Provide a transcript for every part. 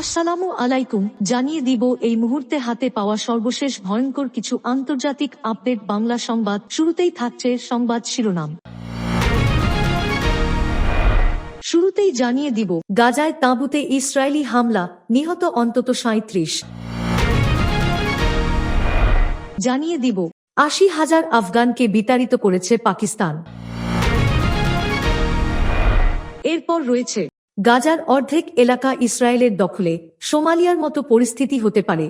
আসসালামু আলাইকুম, জানিয়ে দিব এই মুহূর্তে হাতে পাওয়া সর্বশেষ ভয়ঙ্কর কিছু আন্তর্জাতিক আপডেট বাংলা সংবাদ। শুরুতেই থাকছে সংবাদ শিরোনাম। শুরুতেই জানিয়ে দিব, গাজায় তাঁবুতে ইসরায়েলি হামলা, নিহত অন্তত সাঁত্রিশ জানিয়ে দিব, আশি হাজার আফগানকে বিতাড়িত করেছে পাকিস্তান। এরপর রয়েছে গাজার অর্ধেক এলাকা ইসরায়েলের দখলে। সোমালিয়ার মতো পরিস্থিতি হতে পারে।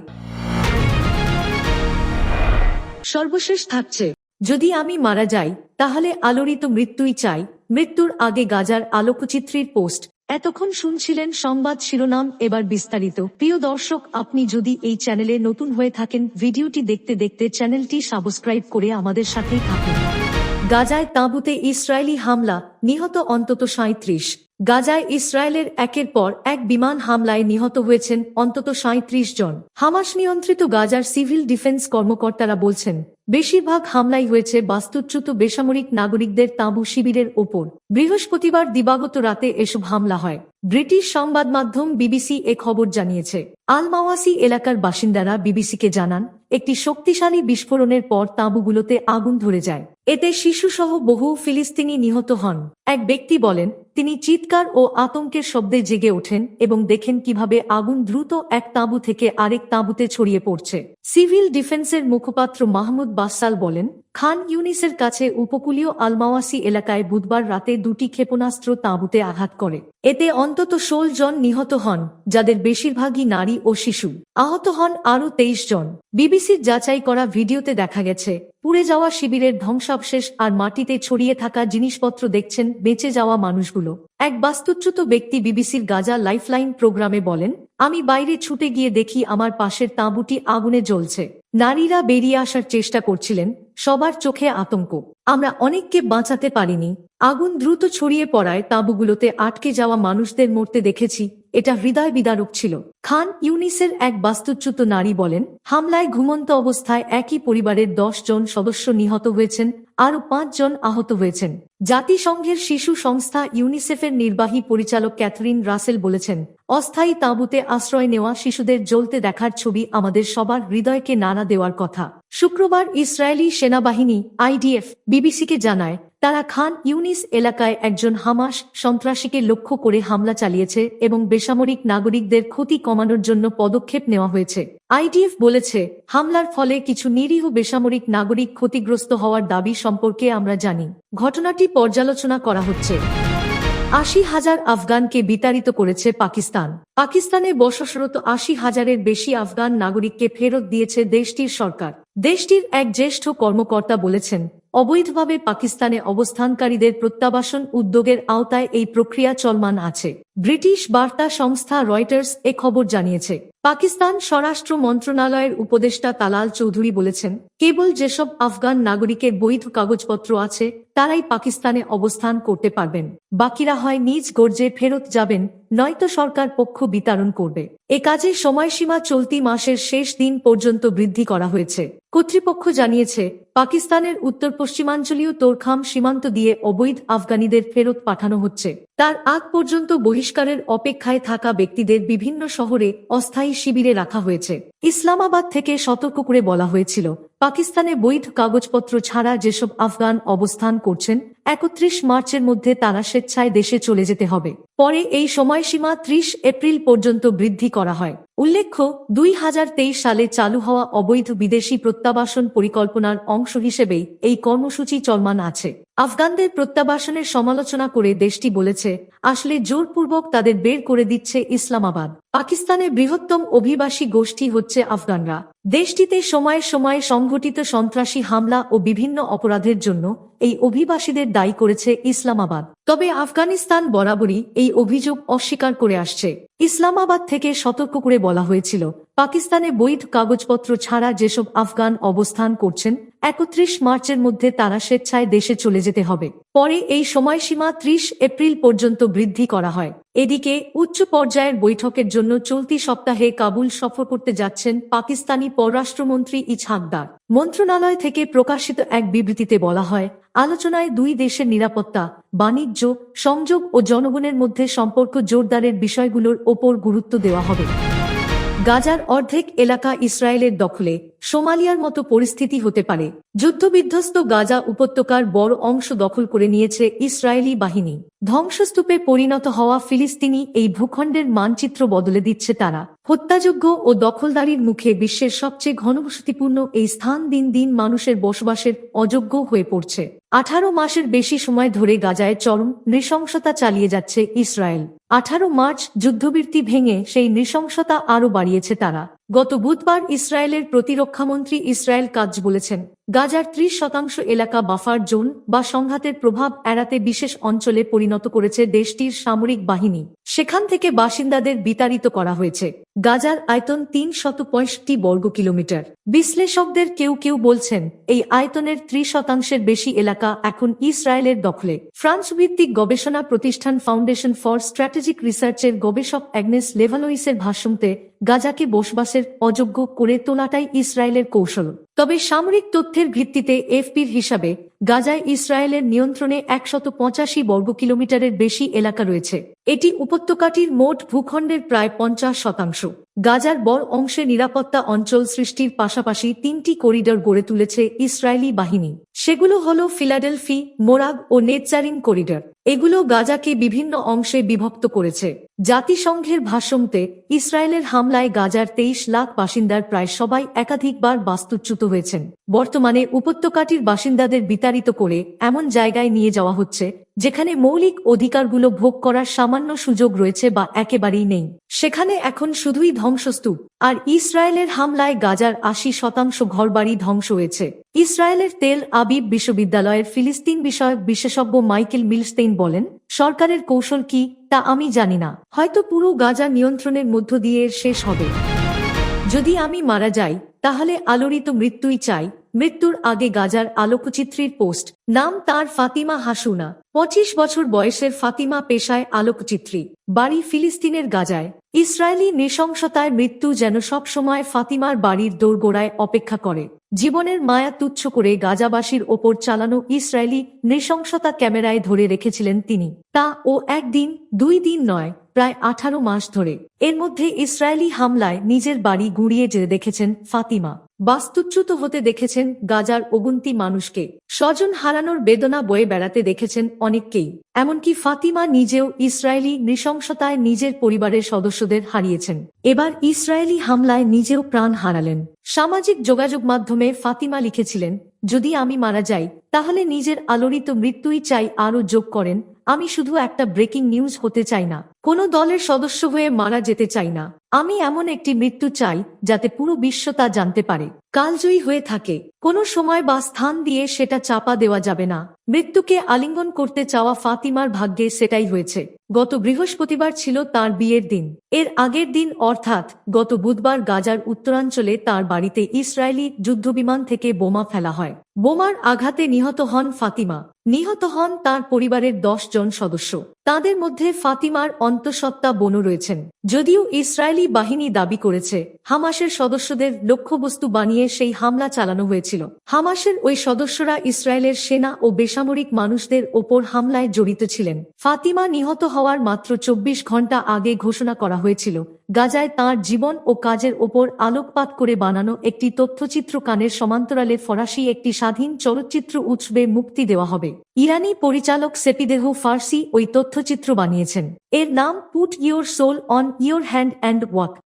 সর্বশেষ থাকছে, যদি আমি মারা যাই, তাহলে আলোড়িত মৃত্যুই চাই। মৃত্যুর আগে গাজার আলোকচিত্রীর পোস্ট। এতক্ষণ শুনছিলেন সংবাদ শিরোনাম, এবার বিস্তারিত। প্রিয় দর্শক, আপনি যদি এই চ্যানেলে নতুন হয়ে থাকেন, ভিডিওটি দেখতে দেখতে চ্যানেলটি সাবস্ক্রাইব করে আমাদের সাথেই থাকুন। গাজায় তাঁবুতে ইসরায়েলি হামলা, নিহত অন্তত সাঁত্রিশ গাজায় ইসরায়েলের একের পর এক বিমান হামলায় নিহত হয়েছেন অন্তত সাঁত্রিশ জন। হামাস নিয়ন্ত্রিত গাজার সিভিল ডিফেন্স কর্মকর্তারা বলছেন, বেশিরভাগ হামলাই হয়েছে বাস্তুচ্যুত বেসামরিক নাগরিকদের তাঁবু শিবিরের ওপর। বৃহস্পতিবার দিবাগত রাতে এসব হামলা হয়। ব্রিটিশ সংবাদ মাধ্যম বিবিসি এ খবর জানিয়েছে। আলমাওয়াসি এলাকার বাসিন্দারা বিবিসিকে জানান, একটি শক্তিশালী বিস্ফোরণের পর তাঁবুগুলোতে আগুন ধরে যায়। এতে শিশুসহ বহু ফিলিস্তিনি নিহত হন। এক ব্যক্তি বলেন তিনি চিৎকার ও আতঙ্কের শব্দে জেগে ওঠেন এবং দেখেন কীভাবে আগুন দ্রুত এক তাঁবু থেকে আরেক তাঁবুতে ছড়িয়ে পড়ছে। সিভিল ডিফেন্সের মুখপাত্র মাহমুদ বাসাল বলেন, খান ইউনিসের কাছে উপকূলীয় আলমাওয়াসি এলাকায় বুধবার রাতে দুটি ক্ষেপণাস্ত্র তাঁবুতে আঘাত করে। এতে অন্তত ষোল জন নিহত হন, যাদের বেশিরভাগই নারী ও শিশু। আহত হন আরও তেইশ জন। বিবিসির যাচাই করা ভিডিওতে দেখা গেছে, পুড়ে যাওয়া শিবিরের ধ্বংসাবশেষ আর মাটিতে ছড়িয়ে থাকা জিনিসপত্র দেখছেন বেঁচে যাওয়া মানুষগুলো। এক বাস্তুচ্যুত ব্যক্তি বিবিসির গাজা লাইফলাইন প্রোগ্রামে বলেন আমি বাইরে ছুটে গিয়ে দেখি আমার পাশের তাঁবুটি আগুনে জ্বলছে। নারীরা বেরিয়ে আসার চেষ্টা করছিলেন, সবার চোখে আতঙ্ক। আমরা অনেককে বাঁচাতে পারিনি। আগুন দ্রুত ছড়িয়ে পড়ায় তাঁবুগুলোতে আটকে যাওয়া মানুষদের মরতে দেখেছি, এটা হৃদয় বিদারক ছিল। খান ইউনিসের এক বাস্তুচ্যুত নারী বলেন, হামলায় ঘুমন্ত অবস্থায় একই পরিবারের দশ জন সদস্য নিহত হয়েছেন, আরও পাঁচ জন আহত হয়েছেন। জাতিসংঘের শিশু সংস্থা ইউনিসেফের নির্বাহী পরিচালক ক্যাথরিন রাসেল বলেছেন অস্থায়ী তাঁবুতে আশ্রয় নেওয়া শিশুদের জ্বলতে দেখার ছবি আমাদের সবার হৃদয়কে নাড়া দেওয়ার কথা। শুক্রবার ইসরায়েলি সেনাবাহিনী আইডিএফ বিবিসিকে জানায়, তারা খান ইউনিস এলাকায় একজন হামাস সন্ত্রাসীকে লক্ষ্য করে হামলা চালিয়েছে এবং বেসামরিক নাগরিকদের ক্ষতি কমানোর জন্য পদক্ষেপ নেওয়া হয়েছে। আইডিএফ বলেছে, হামলার ফলে কিছু নিরীহ বেসামরিক নাগরিক ক্ষতিগ্রস্ত হওয়ার দাবি সম্পর্কে আমরা জানি। ঘটনাটি পর্যালোচনা করা হচ্ছে। আশি হাজার আফগানকে বিতাড়িত করেছে পাকিস্তান। পাকিস্তানে বসসরত আশি হাজারের বেশি আফগান নাগরিককে ফেরত দিয়েছে দেশটির সরকার। দেশটির এক জ্যেষ্ঠ কর্মকর্তা বলেছেন, অবৈধভাবে পাকিস্তানে অবস্থানকারীদের প্রত্যাবাসন উদ্যোগের আওতায় এই প্রক্রিয়া চলমান আছে। ব্রিটিশ বার্তা সংস্থা রয়টার্স এ খবর জানিয়েছে। পাকিস্তান স্বরাষ্ট্র মন্ত্রণালয়ের উপদেষ্টা তালাল চৌধুরী বলেছেন, কেবল যেসব আফগান নাগরিকের বৈধ কাগজপত্র আছে, তারাই পাকিস্তানে অবস্থান করতে পারবেন। বাকিরা হয় নিজ গর্জে ফেরত যাবেন, নয়তো সরকার পক্ষ বিতরণ করবে। এ কাজে সময়সীমা চলতি মাসের শেষ দিন পর্যন্ত বৃদ্ধি করা হয়েছে। কর্তৃপক্ষ জানিয়েছে, পাকিস্তানের উত্তর পশ্চিমাঞ্চলীয় তোরখাম সীমান্ত দিয়ে অবৈধ আফগানিদের ফেরত পাঠানো হচ্ছে। তার আগ পর্যন্ত বহিষ্কারের অপেক্ষায় থাকা ব্যক্তিদের বিভিন্ন শহরে অস্থায়ী শিবিরে রাখা হয়েছে। ইসলামাবাদ থেকে সতর্ক করে বলা হয়েছিল পাকিস্তানে বৈধ কাগজপত্র ছাড়া যেসব আফগান অবস্থান করছেন, একত্রিশ মার্চের মধ্যে তারা স্বেচ্ছায় দেশে চলে যেতে হবে। পরে এই সময়সীমা ত্রিশ এপ্রিল পর্যন্ত বৃদ্ধি করা হয়। উল্লেখ্য, দুই হাজার তেইশ সালে চালু হওয়া অবৈধ বিদেশি প্রত্যাবাসন পরিকল্পনার অংশ হিসেবেই এই কর্মসূচি চলমান আছে। আফগানদের প্রত্যাবাসনের সমালোচনা করে দেশটি বলেছে, আসলে জোরপূর্বক তাদের বের করে দিচ্ছে ইসলামাবাদ। পাকিস্তানের বৃহত্তম অভিবাসী গোষ্ঠী হচ্ছে আফগানরা। দেশটিতে সময়ে সময়ে সংঘটিত সন্ত্রাসী হামলা ও বিভিন্ন অপরাধের জন্য এই অভিবাসীদের দায়ী করেছে ইসলামাবাদ। তবে আফগানিস্তান বরাবরই এই অভিযোগ অস্বীকার করে আসছে। ইসলামাবাদ থেকে সতর্ক করে বলা হয়েছিল, পাকিস্তানে বৈধ কাগজপত্র ছাড়া যেসব আফগান অবস্থান করছেন, একত্রিশ মার্চের মধ্যে তারা স্বেচ্ছায় দেশে চলে যেতে হবে। পরে এই সময়সীমা ত্রিশ এপ্রিল পর্যন্ত বৃদ্ধি করা হয়। এদিকে উচ্চ পর্যায়ের বৈঠকের জন্য চলতি সপ্তাহে কাবুল সফর করতে যাচ্ছেন পাকিস্তানি পররাষ্ট্রমন্ত্রী ইছহাকদার মন্ত্রণালয় থেকে প্রকাশিত এক বিবৃতিতে বলা হয়, আলোচনায় দুই দেশের নিরাপত্তা, বাণিজ্য, সংযোগ ও জনগণের মধ্যে সম্পর্ক জোরদারের বিষয়গুলোর ওপর গুরুত্ব দেওয়া হবে। গাজার অর্ধেক এলাকা ইসরায়েলের দখলে সোমালিয়ার মতো পরিস্থিতি হতে পারে। যুদ্ধবিধ্বস্ত গাজা উপত্যকার বড় অংশ দখল করে নিয়েছে ইসরায়েলি বাহিনী। ধ্বংসস্তূপে পরিণত হওয়া ফিলিস্তিনি এই ভূখণ্ডের মানচিত্র বদলে দিচ্ছে তারা। হত্যাযোগ্য ও দখলদারির মুখে বিশ্বের সবচেয়ে ঘনবসতিপূর্ণ এই স্থান দিন দিন মানুষের বসবাসের অযোগ্য হয়ে পড়ছে। আঠারো মাসের বেশি সময় ধরে গাজায় চরম নৃশংসতা চালিয়ে যাচ্ছে ইসরায়েল। আঠারো মার্চ যুদ্ধবৃত্তি ভেঙে সেই নৃশংসতা আরও বাড়িয়েছে তারা। গত বুধবার ইসরায়েলের প্রতিরক্ষামন্ত্রী ইসরায়েল কাজ বলেছেন। গাজার ত্রিশ শতাংশ এলাকা বাফার জোন বা সংঘাতের প্রভাব এড়াতে বিশেষ অঞ্চলে পরিণত করেছে দেশটির সামরিক বাহিনী। সেখান থেকে বাসিন্দাদের বিতাড়িত করা হয়েছে। গাজার আয়তন তিন শত পঁয়ষট্টি বর্গ কিলোমিটার। বিশ্লেষকদের কেউ কেউ বলছেন, এই আয়তনের ত্রিশ শতাংশের বেশি এলাকা এখন ইসরায়েলের দখলে। ফ্রান্স ভিত্তিক গবেষণা প্রতিষ্ঠান ফাউন্ডেশন ফর স্ট্র্যাটেজিক রিসার্চের গবেষক অ্যাগনেস লেভালোইসের ভাষ্যমতে, গাজাকে বসবাসের অযোগ্য করে তোলাটাই ইসরায়েলের কৌশল। তবে সামরিক তথ্যের ভিত্তিতে এফপির হিসাবে গাজায় ইসরায়েলের নিয়ন্ত্রণে একশত পঁচাশি বর্গ কিলোমিটারের বেশি এলাকা রয়েছে। এটি উপত্যকাটির মোট ভূখণ্ডের প্রায় পঞ্চাশ শতাংশ। গাজার বড় অংশে নিরাপত্তা অঞ্চল সৃষ্টির পাশাপাশি তিনটি করিডর গড়ে তুলেছে ইসরায়েলি বাহিনী। সেগুলো হল ফিলাডেলফি, মোরাগ ও নেটচারিন করিডর। এগুলো গাজাকে বিভিন্ন অংশে বিভক্ত করেছে। জাতিসংঘের ভাষ্যমতে, ইসরায়েলের হামলায় গাজার তেইশ লাখ বাসিন্দার প্রায় সবাই একাধিকবার বাস্তুচ্যুত হয়েছেন। বর্তমানে উপত্যকাটির বাসিন্দাদের বিতাড়িত করে এমন জায়গায় নিয়ে যাওয়া হচ্ছে যেখানে মৌলিক অধিকারগুলো ভোগ করার সামান্য সুযোগ রয়েছে বা একেবারেই নেই। সেখানে এখন শুধুই ধ্বংসস্তূপ। আর ইসরায়েলের হামলায় গাজার আশি শতাংশ ঘরবাড়ি ধ্বংস হয়েছে। ইসরায়েলের তেল আবিব বিশ্ববিদ্যালয়ের ফিলিস্তিন বিষয়ক বিশেষজ্ঞ মাইকেল মিলস্তেইন বলেন, সরকারের কৌশল কি, তা আমি জানি না। হয়তো পুরো গাজা নিয়ন্ত্রণের মধ্য দিয়ে শেষ হবে। যদি আমি মারা যাই, তাহলে আলোড়িত মৃত্যুই চাই মৃত্যুর আগে গাজার আলোকচিত্রীর পোস্ট। নাম তার ফাতিমা হাসুনা। পঁচিশ বছর বয়সের ফাতিমা পেশায় আলোকচিত্রী। বাড়ি ফিলিস্তিনের গাজায়। ইসরায়েলি নৃশংসতায় মৃত্যু যেন সবসময় ফাতিমার বাড়ির দোরগোড়ায় অপেক্ষা করে। জীবনের মায়া তুচ্ছ করে গাজাবাসীর ওপর চালানো ইসরায়েলি নৃশংসতা ক্যামেরায় ধরে রেখেছিলেন তিনি। তা ও একদিন, দুই দিন নয়, প্রায় আঠারো মাস ধরে। এর মধ্যে ইসরায়েলি হামলায় নিজের বাড়ি গুঁড়িয়ে যেতে দেখেছেন ফাতিমা। বাস্তুচ্যুত হতে দেখেছেন গাজার অগুন্তি মানুষকে। স্বজন হারানোর বেদনা বয়ে বেড়াতে দেখেছেন অনেককেই। এমনকি ফাতিমা নিজেও ইসরায়েলি নৃশংসতায় নিজের পরিবারের সদস্যদের হারিয়েছেন। এবার ইসরায়েলি হামলায় নিজেও প্রাণ হারালেন। সামাজিক যোগাযোগ মাধ্যমে ফাতিমা লিখেছিলেন, যদি আমি মারা যাই, তাহলে নিজের আলোড়িত মৃত্যুই চাই আরও যোগ করেন। আমি শুধু একটা ব্রেকিং নিউজ হতে চাই না। কোনো দলের সদস্য হয়ে মারা যেতে চাই না। আমি এমন একটি মৃত্যু চাই, যাতে পুরো বিশ্ব তা জানতে পারে। কালজয়ী হয়ে থাকে। কোনো সময় বা স্থান দিয়ে সেটা চাপা দেওয়া যাবে না। মৃত্যুকে আলিঙ্গন করতে চাওয়া ফাতিমার ভাগ্যে সেটাই হয়েছে। গত বৃহস্পতিবার ছিল তার বিয়ের দিন। এর আগের দিন অর্থাৎ গত বুধবার গাজার উত্তরাঞ্চলে তার বাড়িতে ইসরায়েলি যুদ্ধবিমান থেকে বোমা ফেলা হয়। বোমার আঘাতে নিহত হন ফাতিমা। নিহত হন তার পরিবারের দশ জন সদস্য। তাদের মধ্যে ফাতিমার অন্তঃসত্ত্বা বোনও রয়েছেন। যদিও ইসরায়েলি বাহিনী দাবি করেছে, হামাসের সদস্যদের লক্ষ্যবস্তু বানিয়ে সেই হামলা চালানো হয়েছিল। হামাসের ওই সদস্যরা ইসরায়েলের সেনা ও বেসামরিক মানুষদের ওপর হামলায় জড়িত ছিলেন। ফাতিমা নিহত হওয়ার মাত্র চব্বিশ ঘণ্টা আগে ঘোষণা করা হয়েছিল গাজায় তার জীবন ও কাজের ওপর আলোকপাত করে বানানো একটি তথ্যচিত্র কানের সমান্তরালে ফরাসি একটি স্বাধীন চলচ্চিত্র উৎসবে মুক্তি দেওয়া হবে। ইরানি পরিচালক সেপিদেহ ফার্সি ওই তথ্যচিত্র বানিয়েছেন। এর নাম put your soul on your hand and walk